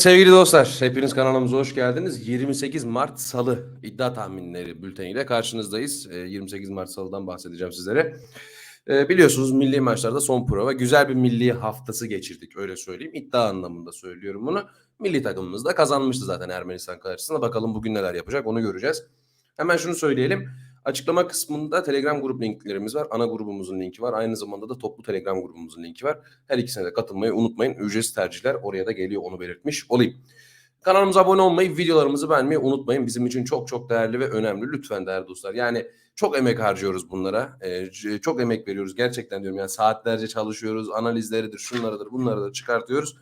Sevgili dostlar, hepiniz kanalımıza hoş geldiniz. 28 Mart Salı iddia tahminleri bülteniyle karşınızdayız. Ee, 28 Mart Salı'dan bahsedeceğim sizlere. Ee, biliyorsunuz milli maçlarda son prova. Güzel bir milli haftası geçirdik öyle söyleyeyim. İddia anlamında söylüyorum bunu. Milli takımımız da kazanmıştı zaten Ermenistan karşısında. Bakalım bugün neler yapacak onu göreceğiz. Hemen şunu söyleyelim. Açıklama kısmında Telegram grup linklerimiz var. Ana grubumuzun linki var. Aynı zamanda da toplu Telegram grubumuzun linki var. Her ikisine de katılmayı unutmayın. Ücretsiz tercihler oraya da geliyor onu belirtmiş olayım. Kanalımıza abone olmayı, videolarımızı beğenmeyi unutmayın. Bizim için çok çok değerli ve önemli. Lütfen değerli dostlar. Yani çok emek harcıyoruz bunlara. Ee, çok emek veriyoruz gerçekten diyorum. Yani saatlerce çalışıyoruz. Analizleridir, şunlarıdır, bunları da çıkartıyoruz.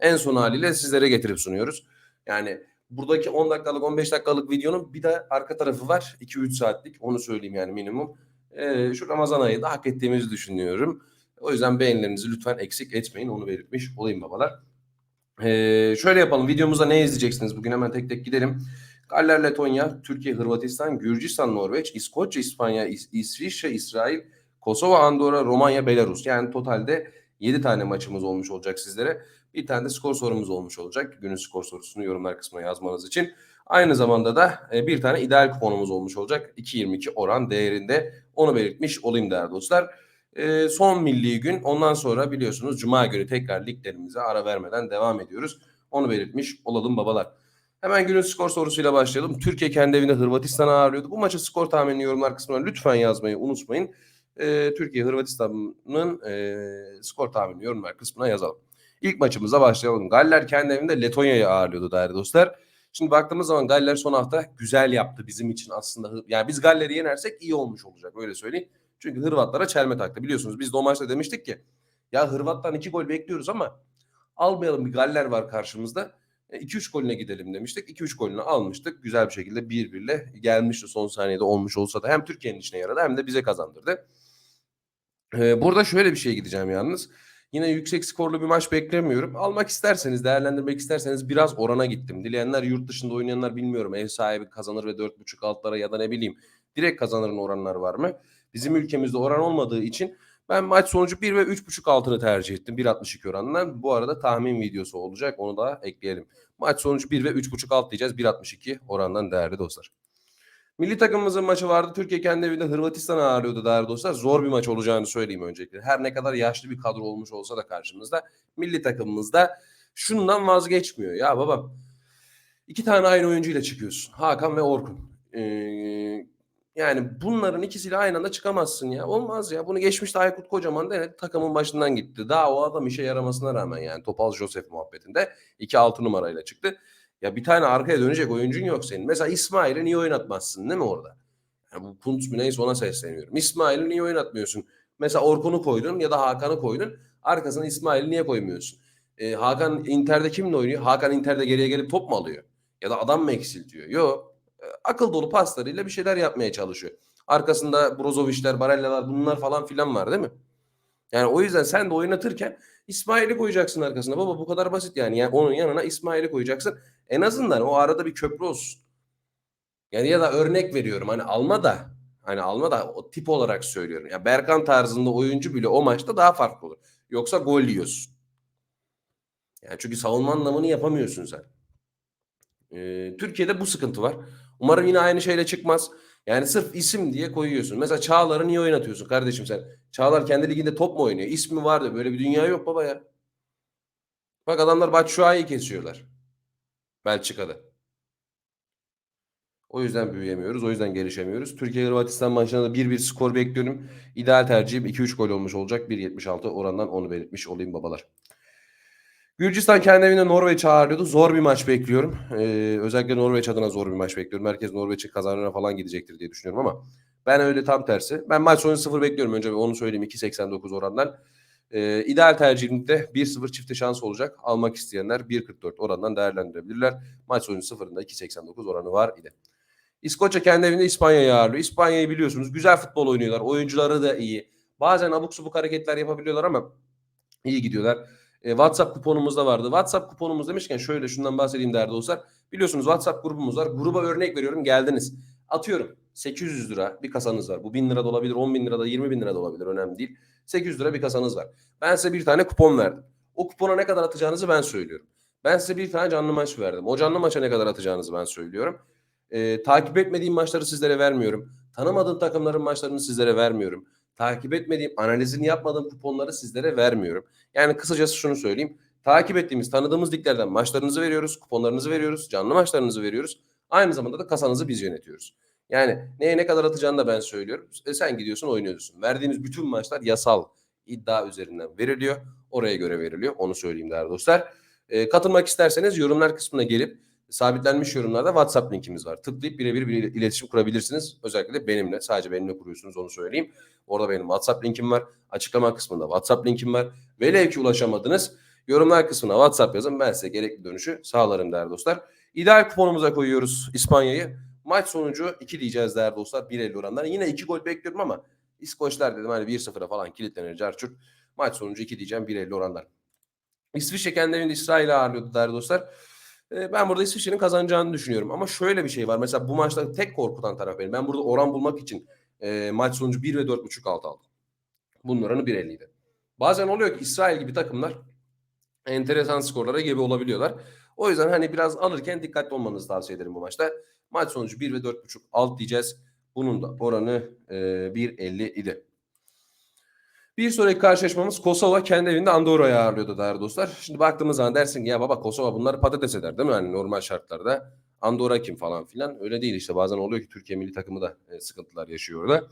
En son haliyle sizlere getirip sunuyoruz. Yani buradaki 10 dakikalık 15 dakikalık videonun bir de arka tarafı var. 2-3 saatlik onu söyleyeyim yani minimum. Ee, şu Ramazan ayı da hak ettiğimizi düşünüyorum. O yüzden beğenilerinizi lütfen eksik etmeyin. Onu belirtmiş olayım babalar. Ee, şöyle yapalım. Videomuzda ne izleyeceksiniz? Bugün hemen tek tek gidelim. Galler, Letonya, Türkiye, Hırvatistan, Gürcistan, Norveç, İskoçya, İspanya, İs- İsviçre, İsrail, Kosova, Andorra, Romanya, Belarus. Yani totalde 7 tane maçımız olmuş olacak sizlere. Bir tane de skor sorumuz olmuş olacak. Günün skor sorusunu yorumlar kısmına yazmanız için. Aynı zamanda da e, bir tane ideal kuponumuz olmuş olacak. 2.22 oran değerinde. Onu belirtmiş olayım değerli dostlar. E, son milli gün. Ondan sonra biliyorsunuz Cuma günü tekrar liglerimize ara vermeden devam ediyoruz. Onu belirtmiş olalım babalar. Hemen günün skor sorusuyla başlayalım. Türkiye kendi evinde Hırvatistan'ı ağırlıyordu. Bu maçın skor tahminini yorumlar kısmına lütfen yazmayı unutmayın. E, Türkiye Hırvatistan'ın e, skor tahminini yorumlar kısmına yazalım. İlk maçımıza başlayalım. Galler kendi evinde Letonya'yı ağırlıyordu değerli dostlar. Şimdi baktığımız zaman Galler son hafta güzel yaptı bizim için aslında. Yani biz Galler'i yenersek iyi olmuş olacak öyle söyleyeyim. Çünkü Hırvatlara çelme taktı. Biliyorsunuz biz de o maçta demiştik ki ya Hırvat'tan iki gol bekliyoruz ama almayalım bir Galler var karşımızda. 2-3 golüne gidelim demiştik. 2-3 golünü almıştık. Güzel bir şekilde 1-1'le gelmişti son saniyede olmuş olsa da hem Türkiye'nin içine yaradı hem de bize kazandırdı. Ee, burada şöyle bir şey gideceğim yalnız. Yine yüksek skorlu bir maç beklemiyorum. Almak isterseniz, değerlendirmek isterseniz biraz orana gittim. Dileyenler yurt dışında oynayanlar bilmiyorum. Ev sahibi kazanır ve 4.5 altlara ya da ne bileyim direkt kazanırın oranlar var mı? Bizim ülkemizde oran olmadığı için ben maç sonucu 1 ve 3.5 altını tercih ettim. 1.62 oranından. Bu arada tahmin videosu olacak. Onu da ekleyelim. Maç sonucu 1 ve 3.5 alt diyeceğiz. 1.62 orandan değerli dostlar. Milli takımımızın maçı vardı. Türkiye kendi evinde Hırvatistan'ı ağırlıyordu değerli dostlar. Zor bir maç olacağını söyleyeyim öncelikle. Her ne kadar yaşlı bir kadro olmuş olsa da karşımızda milli takımımızda şundan vazgeçmiyor. Ya babam iki tane aynı oyuncuyla çıkıyorsun. Hakan ve Orkun. Ee, yani bunların ikisiyle aynı anda çıkamazsın ya. Olmaz ya. Bunu geçmişte Aykut Kocaman denedi. Takımın başından gitti. Daha o adam işe yaramasına rağmen yani Topal Joseph muhabbetinde 2-6 numarayla çıktı. Ya bir tane arkaya dönecek oyuncun yok senin. Mesela İsmail'i niye oynatmazsın değil mi orada? Yani bu Kuntz mu neyse ona sesleniyorum. İsmail'i niye oynatmıyorsun? Mesela Orkun'u koydun ya da Hakan'ı koydun. Arkasına İsmail'i niye koymuyorsun? Ee, Hakan Inter'de kimle oynuyor? Hakan Inter'de geriye gelip top mu alıyor? Ya da adam mı eksiltiyor? Yok. Ee, akıl dolu paslarıyla bir şeyler yapmaya çalışıyor. Arkasında Brozovic'ler, Barella'lar bunlar falan filan var değil mi? Yani o yüzden sen de oynatırken İsmail'i koyacaksın arkasına. Baba bu kadar basit yani. yani onun yanına İsmail'i koyacaksın. En azından o arada bir köprü olsun. Yani ya da örnek veriyorum hani alma da hani alma da o tip olarak söylüyorum. Ya Berkan tarzında oyuncu bile o maçta daha farklı olur. Yoksa gol yiyorsun. Yani çünkü savunma anlamını yapamıyorsun sen. Ee, Türkiye'de bu sıkıntı var. Umarım yine aynı şeyle çıkmaz. Yani sırf isim diye koyuyorsun. Mesela Çağlar'ı niye oynatıyorsun kardeşim sen? Çağlar kendi liginde top mu oynuyor? İsmi vardı. Böyle bir dünya yok baba ya. Bak adamlar Batshuayi'yi kesiyorlar. Belçika'da. O yüzden büyüyemiyoruz. O yüzden gelişemiyoruz. Türkiye Hırvatistan maçında da 1-1 skor bekliyorum. İdeal tercihim 2-3 gol olmuş olacak. 1.76 orandan onu belirtmiş olayım babalar. Gürcistan kendi evinde Norveç ağırlıyordu. Zor bir maç bekliyorum. Ee, özellikle Norveç adına zor bir maç bekliyorum. Herkes Norveç'in kazanına falan gidecektir diye düşünüyorum ama ben öyle tam tersi. Ben maç sonu 0 bekliyorum. Önce onu söyleyeyim 2.89 orandan. Ee, ideal tercihimde 1-0 çifte şans olacak. Almak isteyenler 1.44 orandan değerlendirebilirler. Maç sonu 0'ında 2.89 oranı var idi. İskoçya kendi evinde İspanya'yı ağırlıyor. İspanya'yı biliyorsunuz güzel futbol oynuyorlar. Oyuncuları da iyi. Bazen abuk subuk hareketler yapabiliyorlar ama iyi gidiyorlar. E, WhatsApp kuponumuz da vardı. WhatsApp kuponumuz demişken şöyle şundan bahsedeyim değerli dostlar. Biliyorsunuz WhatsApp grubumuz var. Gruba örnek veriyorum geldiniz. Atıyorum 800 lira bir kasanız var. Bu 1000 lira da olabilir, 10 bin lira da 20 bin lira da olabilir. Önemli değil. 800 lira bir kasanız var. Ben size bir tane kupon verdim. O kupona ne kadar atacağınızı ben söylüyorum. Ben size bir tane canlı maç verdim. O canlı maça ne kadar atacağınızı ben söylüyorum. Ee, takip etmediğim maçları sizlere vermiyorum. Tanımadığım takımların maçlarını sizlere vermiyorum. Takip etmediğim, analizini yapmadığım kuponları sizlere vermiyorum. Yani kısacası şunu söyleyeyim. Takip ettiğimiz, tanıdığımız liglerden maçlarınızı veriyoruz, kuponlarınızı veriyoruz, canlı maçlarınızı veriyoruz. Aynı zamanda da kasanızı biz yönetiyoruz. Yani neye ne kadar atacağını da ben söylüyorum. E sen gidiyorsun oynuyorsun. Verdiğimiz bütün maçlar yasal iddia üzerinden veriliyor. Oraya göre veriliyor. Onu söyleyeyim değerli dostlar. E, katılmak isterseniz yorumlar kısmına gelip sabitlenmiş yorumlarda WhatsApp linkimiz var. Tıklayıp birebir bir iletişim kurabilirsiniz. Özellikle de benimle. Sadece benimle kuruyorsunuz onu söyleyeyim. Orada benim WhatsApp linkim var. Açıklama kısmında WhatsApp linkim var. Velev ki ulaşamadınız. Yorumlar kısmına WhatsApp yazın. Ben size gerekli dönüşü sağlarım değerli dostlar. İdeal kuponumuza koyuyoruz İspanya'yı. Maç sonucu 2 diyeceğiz değerli dostlar. 1.50 oranlar. Yine 2 gol bekliyorum ama İskoçlar dedim hani 1-0'a falan kilitlenir. Carçurt. Maç sonucu 2 diyeceğim 1.50 oranlar. İsviçre kendi evinde İsrail'i ağırlıyordu değerli dostlar. Ee, Ben burada İsviçre'nin kazanacağını düşünüyorum. Ama şöyle bir şey var. Mesela bu maçta tek korkutan taraf benim. Ben burada oran bulmak için e, maç sonucu 1 ve 4.5 alt aldım. Bunun oranı 1.50'ydi. Bazen oluyor ki İsrail gibi takımlar enteresan skorlara gebe olabiliyorlar. O yüzden hani biraz alırken dikkatli olmanızı tavsiye ederim bu maçta. Maç sonucu 1 ve 4.5 alt diyeceğiz. Bunun da oranı e, 1.50 idi. Bir sonraki karşılaşmamız Kosova kendi evinde Andorra'yı ağırlıyordu değerli dostlar. Şimdi baktığımız zaman dersin ki ya baba Kosova bunları patates eder değil mi? Yani normal şartlarda. Andorra kim falan filan. Öyle değil işte bazen oluyor ki Türkiye milli takımı da e, sıkıntılar yaşıyor orada.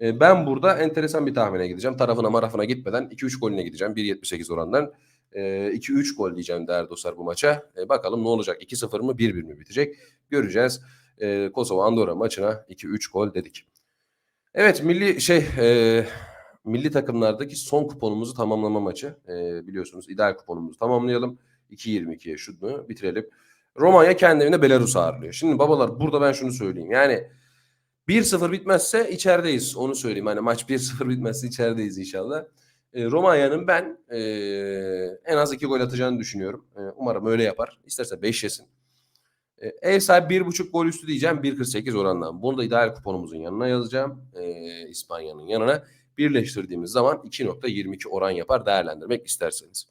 E, ben burada enteresan bir tahmine gideceğim. Tarafına marafına gitmeden 2-3 golüne gideceğim. 1.78 orandan. E, 2-3 gol diyeceğim değerli dostlar bu maça. E, bakalım ne olacak? 2-0 mı 1-1 mi bitecek? Göreceğiz. E, Kosova Andorra maçına 2-3 gol dedik. Evet milli şey e, milli takımlardaki son kuponumuzu tamamlama maçı. E, biliyorsunuz ideal kuponumuzu tamamlayalım. 2.22'ye şunu bitirelim. Romanya kendi evinde Belarus ağırlıyor. Şimdi babalar burada ben şunu söyleyeyim. Yani 1-0 bitmezse içerideyiz. Onu söyleyeyim. Hani maç 1-0 bitmezse içerideyiz inşallah. E, Romanya'nın ben e, en az 2 gol atacağını düşünüyorum. E, umarım öyle yapar. İsterse 5 yesin. E, ev sahibi 1.5 gol üstü diyeceğim 1.48 orandan. Bunu da ideal kuponumuzun yanına yazacağım. E, İspanya'nın yanına. Birleştirdiğimiz zaman 2.22 oran yapar değerlendirmek isterseniz.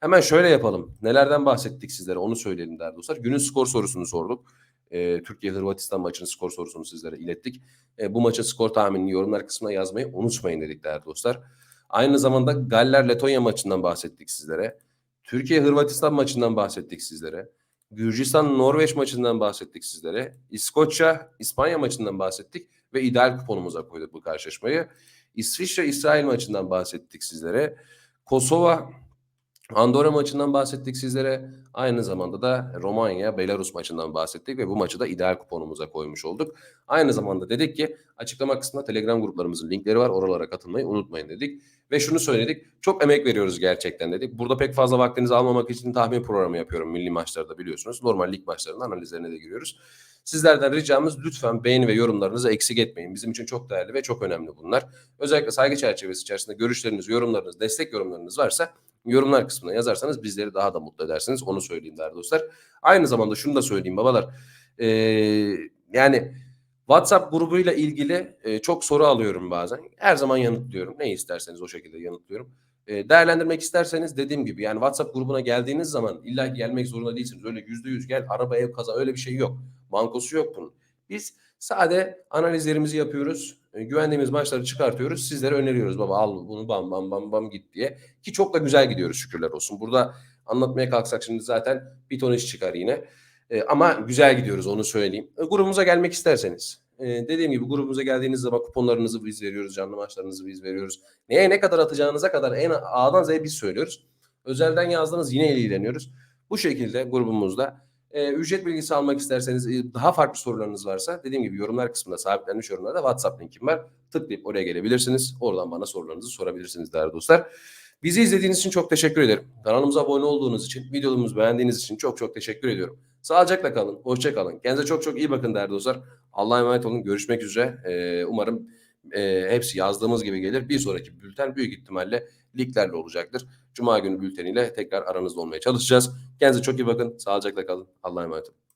Hemen şöyle yapalım. Nelerden bahsettik sizlere onu söyleyelim değerli dostlar. Günün skor sorusunu sorduk. E, Türkiye-Hırvatistan maçının skor sorusunu sizlere ilettik. E, bu maça skor tahminini yorumlar kısmına yazmayı unutmayın dedik değerli dostlar. Aynı zamanda Galler-Letonya maçından bahsettik sizlere. Türkiye-Hırvatistan maçından bahsettik sizlere. Gürcistan-Norveç maçından bahsettik sizlere. İskoçya-İspanya maçından bahsettik ve ideal kuponumuza koyduk bu karşılaşmayı. İsviçre-İsrail maçından bahsettik sizlere. Kosova Andorra maçından bahsettik sizlere. Aynı zamanda da Romanya Belarus maçından bahsettik ve bu maçı da ideal kuponumuza koymuş olduk. Aynı zamanda dedik ki açıklama kısmında Telegram gruplarımızın linkleri var. Oralara katılmayı unutmayın dedik. Ve şunu söyledik. Çok emek veriyoruz gerçekten dedik. Burada pek fazla vaktinizi almamak için tahmin programı yapıyorum milli maçlarda biliyorsunuz. Normal lig maçlarının analizlerine de giriyoruz. Sizlerden ricamız lütfen beğeni ve yorumlarınızı eksik etmeyin. Bizim için çok değerli ve çok önemli bunlar. Özellikle saygı çerçevesi içerisinde görüşleriniz, yorumlarınız, destek yorumlarınız varsa yorumlar kısmına yazarsanız bizleri daha da mutlu edersiniz. Onu söyleyeyim değerli dostlar. Aynı zamanda şunu da söyleyeyim babalar. Ee, yani WhatsApp grubuyla ilgili e, çok soru alıyorum bazen. Her zaman yanıtlıyorum. Ne isterseniz o şekilde yanıtlıyorum. E, değerlendirmek isterseniz dediğim gibi yani WhatsApp grubuna geldiğiniz zaman illa gelmek zorunda değilsiniz. Öyle yüzde yüz gel araba ev kaza öyle bir şey yok. Bankosu yok bunun. Biz sade analizlerimizi yapıyoruz. E, güvendiğimiz maçları çıkartıyoruz. Sizlere öneriyoruz baba al bunu bam bam bam bam git diye. Ki çok da güzel gidiyoruz şükürler olsun. Burada anlatmaya kalksak şimdi zaten bir ton iş çıkar yine. E, ama güzel gidiyoruz onu söyleyeyim. E, grubumuza gelmek isterseniz. E, dediğim gibi grubumuza geldiğiniz zaman kuponlarınızı biz veriyoruz. Canlı maçlarınızı biz veriyoruz. Neye ne kadar atacağınıza kadar en A'dan Z'ye biz söylüyoruz. Özelden yazdığınız yine ilgileniyoruz. Bu şekilde grubumuzda e, ücret bilgisi almak isterseniz e, daha farklı sorularınız varsa dediğim gibi yorumlar kısmında sabitlenmiş yorumlarda WhatsApp linkim var. Tıklayıp oraya gelebilirsiniz. Oradan bana sorularınızı sorabilirsiniz değerli dostlar. Bizi izlediğiniz için çok teşekkür ederim. Kanalımıza abone olduğunuz için, videomuzu beğendiğiniz için çok çok teşekkür ediyorum. Sağlıcakla kalın, hoşça kalın. Kendinize çok çok iyi bakın değerli dostlar. Allah'a emanet olun. Görüşmek üzere. Ee, umarım e, hepsi yazdığımız gibi gelir. Bir sonraki bülten büyük ihtimalle liglerle olacaktır. Cuma günü bülteniyle tekrar aranızda olmaya çalışacağız. Kendinize çok iyi bakın. Sağlıcakla kalın. Allah'a emanet olun.